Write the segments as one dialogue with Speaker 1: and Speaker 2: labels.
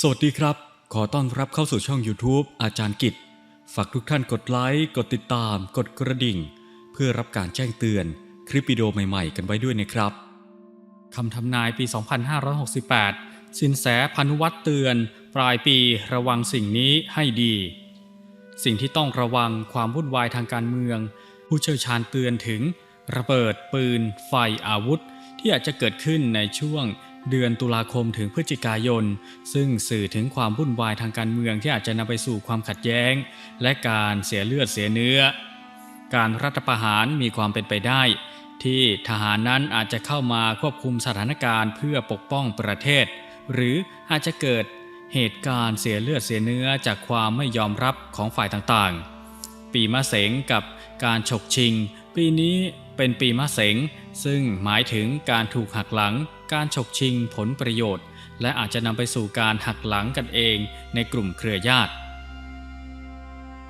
Speaker 1: สวัสดีครับ ขอต้อนรับเข้าสู่ช่อง YouTube อาจารย์กิจ ฝากทุกท่านกดไลค์ กดติดตาม กดกระดิ่ง เพื่อรับการแจ้งเตือนคลิปวิดีโอใหม่ๆ กันไว้ด้วยนะครับ
Speaker 2: คำทำนายปี 2568 สินแสพันุวัตรเตือน ปลายปีระวังสิ่งนี้ให้ดี สิ่งที่ต้องระวังความวุ่นวายทางการเมือง ผู้เชี่ยวชาญเตือนถึง ระเบิดปืน ไฟอาวุธ ที่อาจจะเกิดขึ้นในช่วง เดือนตุลาคมถึงพฤศจิกายน ซึ่งสื่อถึงความวุ่นวายทางการเมืองที่อาจจะนำไปสู่ความขัดแย้ง และการเสียเลือดเสียเนื้อ การรัฐประหารมีความเป็นไปได้ ที่ทหารนั้นอาจจะเข้ามาควบคุมสถานการณ์เพื่อปกป้องประเทศ หรืออาจจะเกิดเหตุการณ์เสียเลือดเสียเนื้อจากความไม่ยอมรับของฝ่ายต่างๆ ปีมะเสงกับการฉกชิง ปีนี้เป็นปีมะเสงซึ่งหมายถึงการถูกหักหลัง การฉกชิงผลประโยชน์ และอาจจะนำไปสู่การหักหลังกันเองในกลุ่มเครือญาติ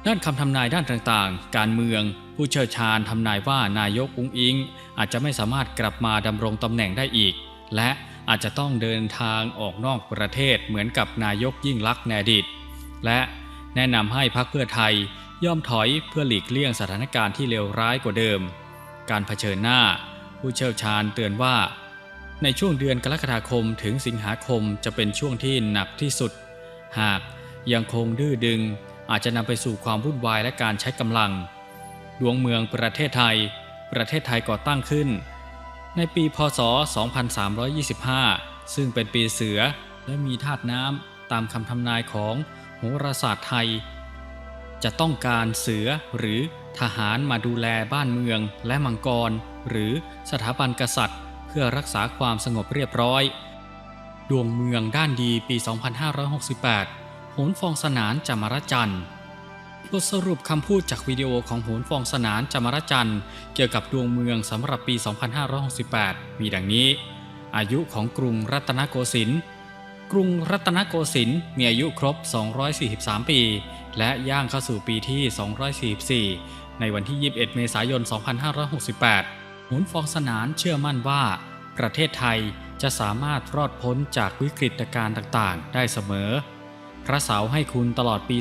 Speaker 2: ด้านคำทำนายด้านต่างๆ การเมือง ผู้เชี่ยวชาญทำนายว่านายกอุ้งอิง อาจจะไม่สามารถกลับมาดำรงตำแหน่งได้อีก และอาจจะต้องเดินทางออกนอกประเทศเหมือนกับนายกยิ่งลักษณ์ในอดีต และแนะนำให้พรรคเพื่อไทยย่อมถอยเพื่อหลีกเลี่ยงสถานการณ์ที่เลวร้ายกว่าเดิม การเผชิญหน้า ผู้เชี่ยวชาญเตือนว่า ในช่วงเดือนกรกฎาคมถึงสิงหาคมจะเป็นช่วงที่หนักที่สุด หากยังคงดื้อดึงอาจจะนำไปสู่ความวุ่นวายและการใช้กำลัง ดวงเมืองประเทศไทย ประเทศไทยก่อตั้งขึ้น ในปีพศ 2325 ซึ่งเป็นปีเสือและมีธาตุน้ำตามคำทำนายของโหราศาสตร์ไทย จะต้องการเสือหรือทหารมาดูแลบ้านเมืองและมังกร หรือสถาบันกษัตริย์ พื่อรักษาความสงบเรียบร้อย ดวงเมืองด้านดีปี 2568 โหนฟองสนานจามรจันทร์บทสรุปคำพูดจากวิดีโอของโหนฟองสนานจามรจันทร์เกี่ยวกับดวงเมืองสำหรับปี 2568 มีดังนี้ อายุของกรุงรัตนโกสินทร์กรุงรัตนโกสินทร์มีอายุครบ 243 ปี และย่างเข้าสู่ปีที่ 244 ในวันที่ 21 เมษายน 2568 หุนฟองสนานเชื่อมั่นว่า ประเทศไทยจะสามารถรอดพ้นจากวิกฤตการณ์ต่างๆ ได้เสมอ พระเสาให้คุณตลอดปี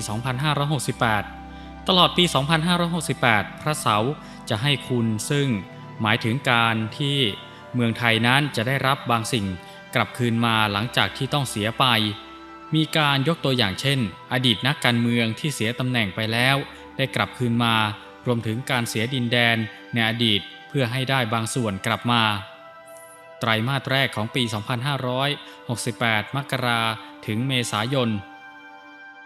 Speaker 2: 2568 ตลอดปี 2568 พระเสาจะให้คุณซึ่งหมายถึงการที่เมืองไทยนั้นจะได้รับบางสิ่งกลับคืนมาหลังจากที่ต้องเสียไป มีการยกตัวอย่างเช่น อดีตนักการเมืองที่เสียตำแหน่งไปแล้ว ได้กลับคืนมา รวมถึงการเสียดินแดนในอดีต พื่อให้ได้บางส่วนกลับมา ไตรมาสแรกของปี 2568 มกราถึงเมษายน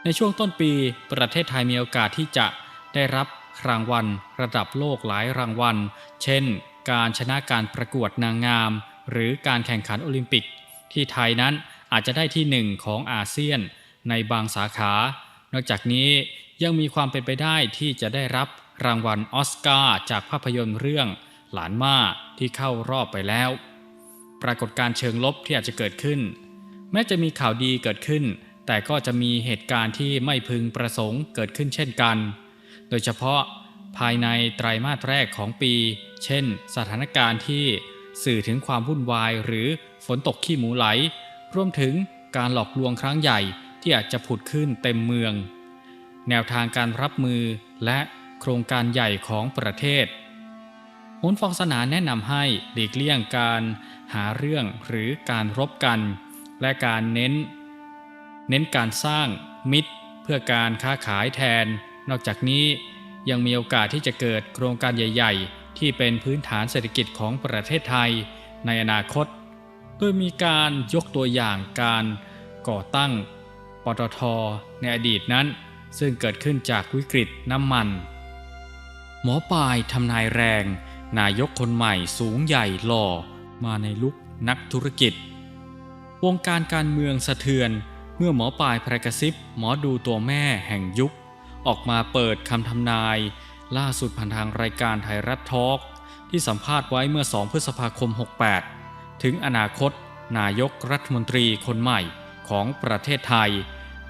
Speaker 2: ในช่วงต้นปีประเทศไทยมีโอกาสที่จะได้รับรางวัลระดับโลกหลายรางวัล เช่น การชนะการประกวดนางงาม หรือการแข่งขันโอลิมปิก ที่ไทยนั้นอาจจะได้ที่หนึ่งของอาเซียนในบางสาขา นอกจากนี้ยังมีความเป็นไปได้ที่จะได้รับรางวัลออสการ์จากภาพยนตร์เรื่อง หลานม่าที่เข้ารอบไปแล้ว ปรากฏการเชิงลบที่อาจจะเกิดขึ้น แม้จะมีข่าวดีเกิดขึ้น แต่ก็จะมีเหตุการณ์ที่ไม่พึงประสงค์เกิดขึ้นเช่นกัน โดยเฉพาะภายในไตรมาสแรกของปี เช่น สถานการณ์ที่สื่อถึงความวุ่นวายหรือฝนตกขี้หมูไหล รวมถึงการหลอกลวงครั้งใหญ่ที่อาจจะผุดขึ้นเต็มเมือง แนวทางการรับมือและโครงการใหญ่ของประเทศ หนฟองสนาแนะนำให้หลีกเลี่ยงการหาเรื่องหรือการรบกัน และการเน้น เน้นการสร้างมิตร เพื่อการค้าขายแทน นอกจากนี้ยังมีโอกาสที่จะเกิดโครงการใหญ่ ๆ ที่เป็นพื้นฐานเศรษฐกิจของประเทศไทยในอนาคต โดยมีการยกตัวอย่างการก่อตั้งปตทในอดีตนั้น ซึ่งเกิดขึ้นจากวิกฤตน้ำมัน หมอปลายทำนายแรง นายกคนใหม่สูงใหญ่หล่อมาในลุกนักธุรกิจ วงการการเมืองสะเทือนเมื่อหมอปลายพระกระซิบหมอดูตัวแม่แห่งยุค ออกมาเปิดคำทำนาย ล่าสุดผ่านทางรายการไทยรัฐทอล์กที่สัมภาษณ์ไว้เมื่อ 2 พฤษภาคม 68 ถึงอนาคต นายกรัฐมนตรีคนใหม่ของประเทศไทย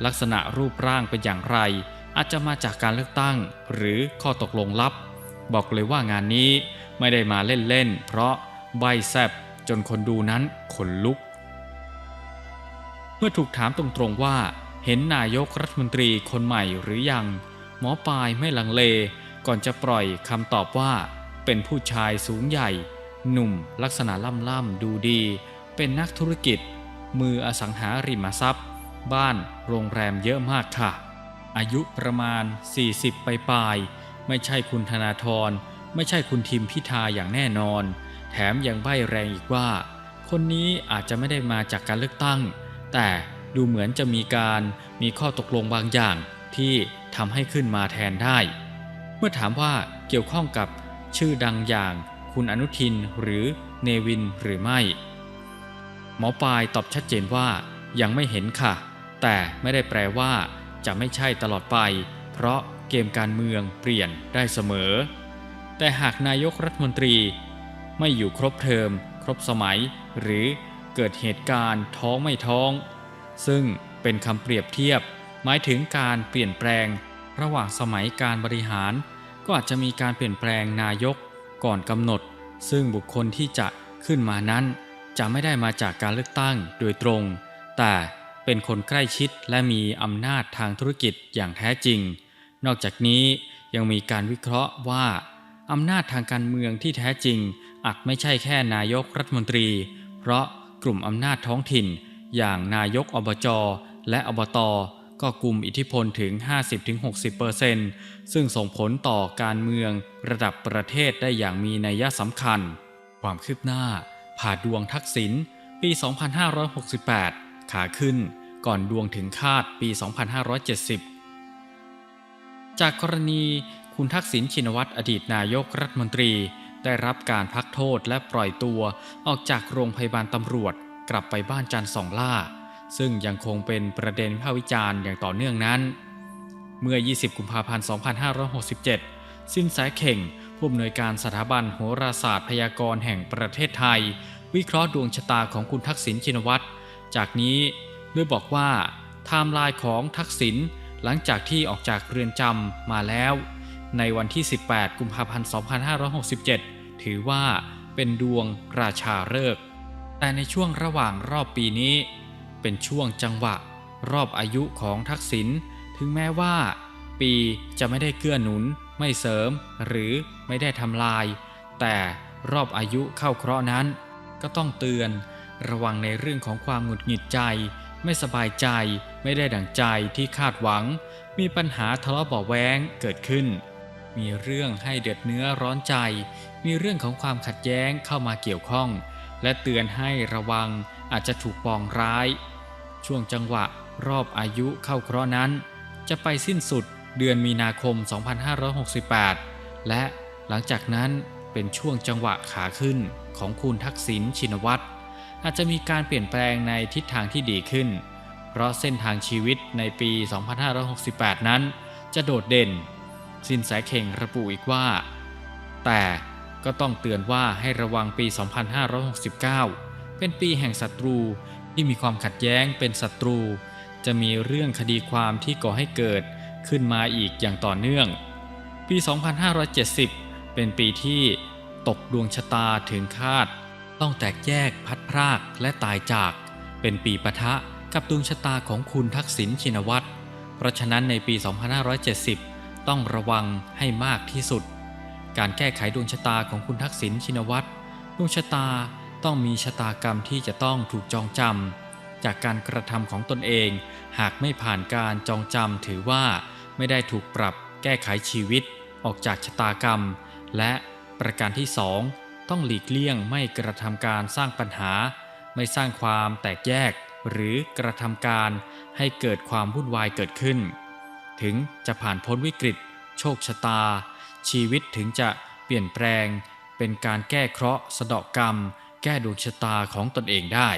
Speaker 2: ลักษณะรูปร่างเป็นอย่างไร อาจจะมาจากการเลือกตั้ง หรือข้อตกลงลับ บอกเลยว่างานนี้ ไม่ได้มาเล่นๆ เพราะใบแซบจนคนดูนั้นขนลุก เมื่อถูกถามตรงๆว่า เห็นนายกรัฐมนตรีคนใหม่หรือยัง หมอปลายไม่ลังเล ก่อนจะปล่อยคำตอบว่า เป็นผู้ชายสูงใหญ่ หนุ่มลักษณะล่ำๆดูดี เป็นนักธุรกิจ มืออสังหาริมทรัพย์ บ้านโรงแรมเยอะมากค่ะ อายุประมาณ 40ปลายๆไม่ใช่คุณธนาธร ไม่ใช่คุณทิมพิธาอย่างแน่นอน แถมยังใบ้แรงอีกว่า คนนี้อาจจะไม่ได้มาจากการเลือกตั้ง แต่ดูเหมือนจะมีการมีข้อตกลงบางอย่างที่ทำให้ขึ้นมาแทนได้ เมื่อถามว่าเกี่ยวข้องกับชื่อดังอย่างคุณอนุทินหรือเนวินหรือไม่ หมอปลายตอบชัดเจนว่ายังไม่เห็นค่ะ แต่ไม่ได้แปลว่าจะไม่ใช่ตลอดไป เพราะเกมการเมืองเปลี่ยนได้เสมอ แต่หากนายกรัฐมนตรี ไม่อยู่ครบเทอม ครบสมัย หรือเกิดเหตุการณ์ท้องไม่ท้อง ซึ่งเป็นคำเปรียบเทียบ หมายถึงการเปลี่ยนแปลง ระหว่างสมัยการบริหาร ก็อาจจะมีการเปลี่ยนแปลงนายกก่อนกำหนด ซึ่งบุคคลที่จะขึ้นมานั้น จะไม่ได้มาจากการเลือกตั้งโดยตรง แต่เป็นคนใกล้ชิดและมีอำนาจทางธุรกิจอย่างแท้จริง นอกจากนี้ยังมีการวิเคราะห์ว่า อำนาจทางการเมืองที่แท้จริงอาจไม่ใช่แค่นายกรัฐมนตรี เพราะกลุ่มอำนาจท้องถิ่น อย่างนายกอบจและอบตก็กลุ่มอิทธิพลถึง 50-60%ซึ่งส่งผลต่อการเมืองระดับประเทศได้อย่างมีนัยสำคัญ ความคืบหน้า ผ่าดวงทักษิณปี 2568 ขาขึ้นก่อนดวงถึงคาดปี 2570 จากกรณี คุณทักษิณชินวัตรอดีตนายกรัฐมนตรี ได้รับการพักโทษและปล่อยตัวออกจากโรงพยาบาลตำรวจ กลับไปบ้านจันทร์สองล่า ซึ่งยังคงเป็นประเด็นวิพากษ์วิจารณ์อย่างต่อเนื่องนั้น เมื่อ 20 กุมภาพันธ์ 2567 สิ้นสายเข่ง ผู้อำนวยการสถาบันโหราศาสตร์พยากรณ์แห่งประเทศไทย วิเคราะห์ดวงชะตาของคุณทักษิณชินวัตร จากนี้ด้วยบอกว่าไทม์ไลน์ของทักษิณหลังจากที่ออกจากเรือนจำมาแล้ว ในวันที่ 18 กุมภาพันธ์ 2567 ถือว่าเป็นดวงราชาฤกษ์แต่ในช่วงระหว่างรอบปีนี้ เป็นช่วงจังหวะ รอบอายุของทักษิณถึงแม้ว่า ปีจะไม่ได้เกื้อหนุน ไม่เสริม หรือไม่ได้ทำลาย แต่รอบอายุเข้าเคราะห์นั้น ก็ต้องเตือนระวังในเรื่องของความหงุดหงิดใจ ไม่สบายใจ ไม่ได้ดั่งใจที่คาดหวัง มีปัญหาทะเลาะเบาะแว้งเกิดขึ้น มีเรื่องให้เดือดเนื้อร้อนใจ มีเรื่องของความขัดแย้งเข้ามาเกี่ยวข้อง และเตือนให้ระวังอาจจะถูกปองร้าย ช่วงจังหวะรอบอายุเข้าเคราะห์นั้น จะไปสิ้นสุดเดือนมีนาคม 2568 และหลังจากนั้นเป็นช่วงจังหวะขาขึ้นของคุณทักษิณชินวัตรอาจจะมีการเปลี่ยนแปลงในทิศทางที่ดีขึ้น เพราะเส้นทางชีวิตในปี 2568 นั้นจะโดดเด่น สินแสเข่งระบุอีกว่า แต่ก็ต้องเตือนว่าให้ระวังปี 2569 เป็นปีแห่งศัตรูที่มีความขัดแย้งเป็นศัตรู จะมีเรื่องคดีความที่ก่อให้เกิดขึ้นมาอีกอย่างต่อเนื่อง ปี 2570 เป็นปีที่ตกดวงชะตาถึงคาด ต้องแตกแยกพัดพรากและตายจาก เป็นปีปะทะกับดวงชะตาของคุณทักษิณชินวัตรเพราะฉะนั้นในปี 2570 ต้องระวังให้มากที่สุด การแก้ไขดวงชะตาของคุณทักษิณชินวัตรดวงชะตาต้องมีชะตากรรมที่จะต้องถูกจองจำจากการกระทำของตนเอง หากไม่ผ่านการจองจำถือว่าไม่ได้ถูกปรับแก้ไขชีวิตออกจากชะตากรรม และประการที่สองต้องหลีกเลี่ยงไม่กระทำการสร้างปัญหา ไม่สร้างความแตกแยก หรือกระทำการให้เกิดความวุ่นวายเกิดขึ้น ถึงจะผ่านพ้นวิกฤต โชคชะตา ชีวิตถึงจะเปลี่ยนแปลง เป็นการแก้เคราะห์สะเดาะกรรม แก้ดวงชะตาของตนเองได้